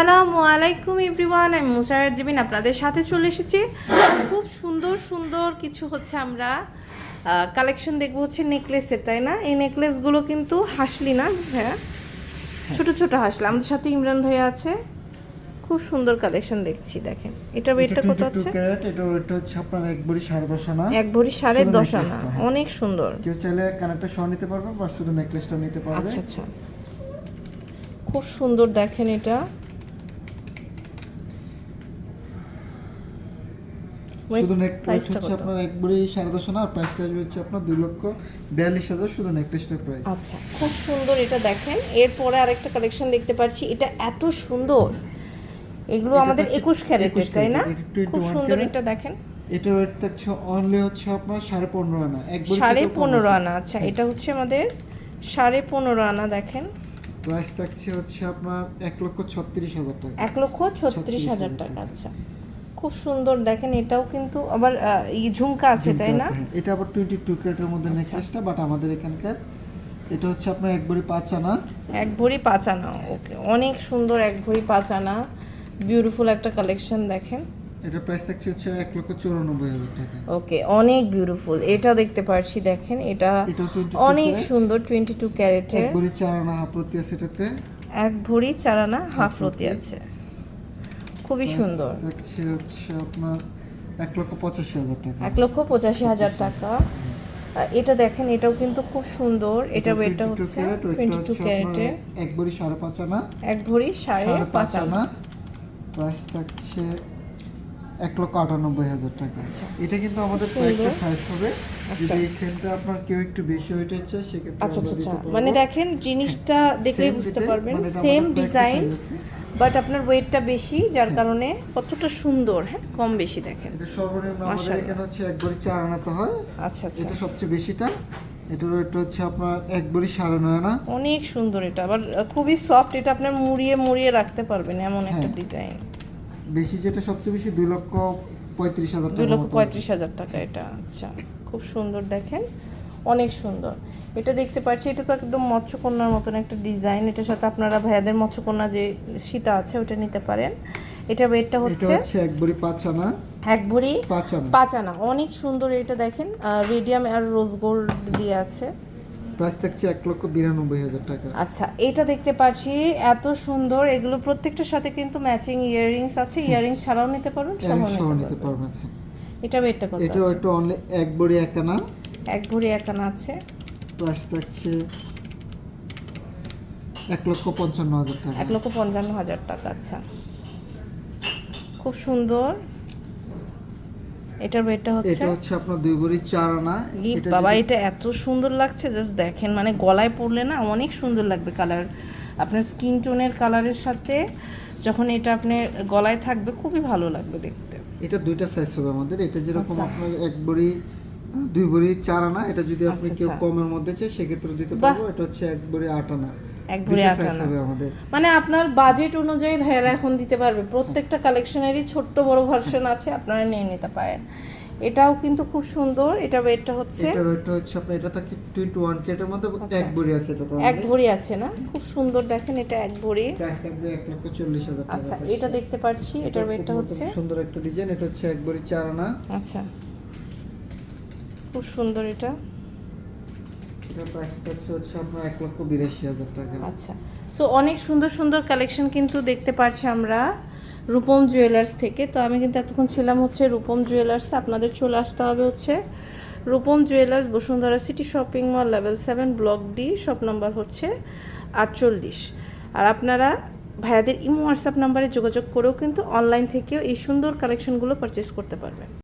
আসসালামু আলাইকুম এভরিওয়ান আমি মুসারাত জিবিন আপনাদের সাথে চলে এসেছি। খুব সুন্দর সুন্দর কিছু হচ্ছে আমরা কালেকশন দেখব হচ্ছে নেকলেসের তাই না? এই নেকলেসগুলো কিন্তু হাসলি না? হ্যাঁ? ছোট ছোট হাসলি। আমাদের সাথে ইমরান ভাইয়া আছে। খুব সুন্দর কালেকশন দেখছি দেখেন। এটার ওয়েটটা কত আছে? এটা ওয়েটটা হচ্ছে আপনার এক বড়ি সাড়ে দশ আনা। এক ভরি সাড়ে দশ আনা। হ্যাঁ। অনেক সুন্দর। কেউ চাইলে কানেরটা সহ নিতে পারবে বা শুধু নেকলেসটা নিতে পারবে। আচ্ছা আচ্ছা। খুব সুন্দর দেখেন এটা। শুধু নেক টা হচ্ছে আপনার এক বড়ি সাড়ে দশ আর প্রাইসটা আসবে হচ্ছে আপনার দুই লক্ষ বিয়াল্লিশ হাজার শুধু নেকলেসটার প্রাইস আচ্ছা খুব সুন্দর এটা দেখেন। এরপরে আরেকটা কালেকশন দেখতে পাচ্ছি এটা এত সুন্দর। এগুলো আমাদের একুশ ক্যারেটের 21 তাই না? ক্যারেটের, এটা 21 খুব সুন্দর এটা দেখেন। এটার ওয়েট থাকছে অনলি হচ্ছে আপনার সাড়ে পনেরো আনা এক বড়ি সাড়ে পনেরো আনা আচ্ছা এটা হচ্ছে আমাদের সাড়ে পনেরো আনা দেখেন। প্রাইস থাকছে হচ্ছে আপনার এক লক্ষ ছত্রিশ হাজার টাকা। এক লক্ষ ছত্রিশ হাজার টাকা। আচ্ছা। খুব সুন্দর দেখেন এটাও কিন্তু আবার এই ঝুমকা আছে তাই না? হ্যাঁ। এটা আবার টোয়েন্টি টু ক্যারেটের মধ্যে আচ্ছা। নেকলেসটা বাট আমাদের এখানকার এটা হচ্ছে আপনার এক ভরি পাঁচ আনা। এক ভরি পাঁচ আনা ওকে। অনেক সুন্দর এক ভরি পাঁচ আনা। বিউটিফুল একটা কালেকশন দেখেন। এটা প্রাইস থাকছে হচ্ছে এক লক্ষ চৌরানব্বই হাজার টাকা। ওকে অনেক বিউটিফুল এটা দেখতে পারছি দেখেন এটা এটা 22 অনেক সুন্দর টোয়েন্টি টু এক ভরি চার আনা হাফ প্রতি আছে এটাতে। এক ভরি চার আনা হাফ রতি। রতি। আছে। খুবই সুন্দর। থাকছে হচ্ছে আপনার এক লক্ষ পঁচাশি হাজার টাকা। এক লক্ষ পঁচাশি হাজার টাকা। এটা দেখেন এটাও কিন্তু খুব সুন্দর। এটার ওয়েটটা হচ্ছে টোয়েন্টি টু আপনার এক ভরি সাড়ে পাঁচ আনা। এক ভরি সাড়ে পাঁচ আনা। প্রাইস থাকছে এক লক্ষ আটানব্বই হাজার টাকা। আচ্ছা। এটা কিন্তু আমাদের। কয়েকটা সাইজ হবে। আচ্ছা। যদি এই সেলটা আপনার কেউ একটু বেশি হইতে চায় সেক্ষেত্রে আচ্ছা আচ্ছা আচ্ছা। মানে দেখেন জিনিসটা দেখলেই বুঝতে পারবেন। মানে সেম ডিজাইন। বাট আপনার ওয়েটটা বেশি যার কারণে কতটা সুন্দর হ্যাঁ কম বেশি দেখেন। এটা সর্বনিম্ন আমাদের এখানে হচ্ছে এক বড়ি চার আনাতে হয়। আচ্ছা আচ্ছা। এটা সবচেয়ে বেশিটা। এটার ওয়েট হচ্ছে আপনার এক বড়ি সাড়ে নয় আনা। অনেক সুন্দর এটা আবার খুবই সফট এটা আপনার মুড়িয়ে মুড়িয়ে রাখতে পারবেন এমন একটা হ্যাঁ। ডিজাইন বেশি যেটা সবচেয়ে বেশি দুই লক্ষ পঁয়ত্রিশ হাজার দুই লক্ষ পঁয়ত্রিশ হাজার টাকা এটা আচ্ছা। খুব সুন্দর দেখেন। অনেক সুন্দর। এটা দেখতে পাচ্ছি এটা তো একদম মৎস্যকন্যার মতন একটা ডিজাইন। এটার সাথে আপনারা ভাইয়াদের মৎস্যকন্যা যে সীতা আছে ওটা নিতে পারেন। এটা ওয়েটটা হচ্ছে হচ্ছে এক বড়ি পাঁচ আনা। এক ভরি পাঁচ আনা। পাঁচ আনা। অনেক সুন্দর এটা দেখেন। রেডিয়াম আর রোজ গোল্ড দিয়ে আছে। প্রাইস থাকছে এক লক্ষ বিরানব্বই হাজার টাকা। আচ্ছা এটা দেখতে পাচ্ছি এত সুন্দর। এগুলো প্রত্যেকটার সাথে কিন্তু ম্যাচিং ইয়াররিংস আছে। ইয়াররিংস ছাড়াও নিতে পারবেন সহ নিতে পারবেন। হ্যাঁ। এটা ওয়েটটা কত এটাও আছে? একটু অনলি এক বড়ি এক আনা। এক ভরি এক আনা আছে। প্রাইস থাকছে এক লক্ষ পঞ্চান্ন হাজার টাকা। এক লক্ষ পঞ্চান্ন হাজার টাকা আচ্ছা। খুব সুন্দর। এটার ওয়েটটা হচ্ছে? এটা হচ্ছে আপনার দুই বড়ি চার আনা। এটা বাবা এটা এত সুন্দর লাগছে জাস্ট দেখেন মানে গলায় পড়লে না অনেক সুন্দর লাগবে কালার আপনার স্কিন টোনের কালারের সাথে যখন এটা আপনার গলায় থাকবে খুবই ভালো লাগবে দেখতে। এটা দুইটা সাইজ হবে আমাদের। এটা যেরকম আচ্ছা। আপনার এক বড়ি দুই বড়ি চার আনা এটা যদি আপনি আচ্ছা, কেউ আচ্ছা। কমের মধ্যে চাই সেক্ষেত্রে দিতে। পারব। এটা হচ্ছে এক বড়ি আট আনা। এক ভরি আট আনা। মানে আপনার বাজেট অনুযায়ী ভাইয়ারা এখন দিতে পারবে। প্রত্যেকটা কালেকশনেরই ছোট্ট বড় ভার্সন আছে আপনারা নিয়ে নিতে পারেন। এটাও কিন্তু খুব সুন্দর। এটা ওয়েটটা হচ্ছে এটার ওইটা হচ্ছে আপনার এটা থাকছে টোয়েন্টি ওয়ান কেটের মধ্যে আচ্ছা। এক বড়ি আছে এটা এক ভরি আছে না? খুব সুন্দর দেখেন এটা এক ভরি। প্রাইস থাকবে এক লক্ষ চল্লিশ হাজার টাকা আচ্ছা এটা দেখতে পাচ্ছি। এটার ওয়েটটা হচ্ছে? সুন্দর একটা ডিজাইন এটা হচ্ছে এক বড়ি চার আনা। আচ্ছা। খুব সুন্দর এটা। আচ্ছা। সো অনেক সুন্দর সুন্দর কালেকশন কিন্তু দেখতে পাচ্ছি আমরা রূপম জুয়েলার্স থেকে। তো আমি কিন্তু এতক্ষণ ছিলাম হচ্ছে রূপম জুয়েলার্স আপনাদের চলে আসতে হবে হচ্ছে Rupam jewellers Bashundhara city shopping mall level seven block D shop number হচ্ছে আটচল্লিশ। আর আপনারা ভাইয়াদের ইমো হোয়াটসঅ্যাপ নাম্বারে যোগাযোগ করেও কিন্তু অনলাইন থেকেও এই সুন্দর কালেকশনগুলো পারচেস করতে পারবেন।